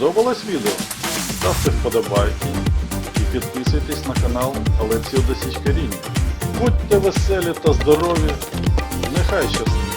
сподобалось відео? Ставте вподобайки і підписуйтесь на канал Олексію Досічкаріння. Будьте веселі та здорові! Нехай щастить!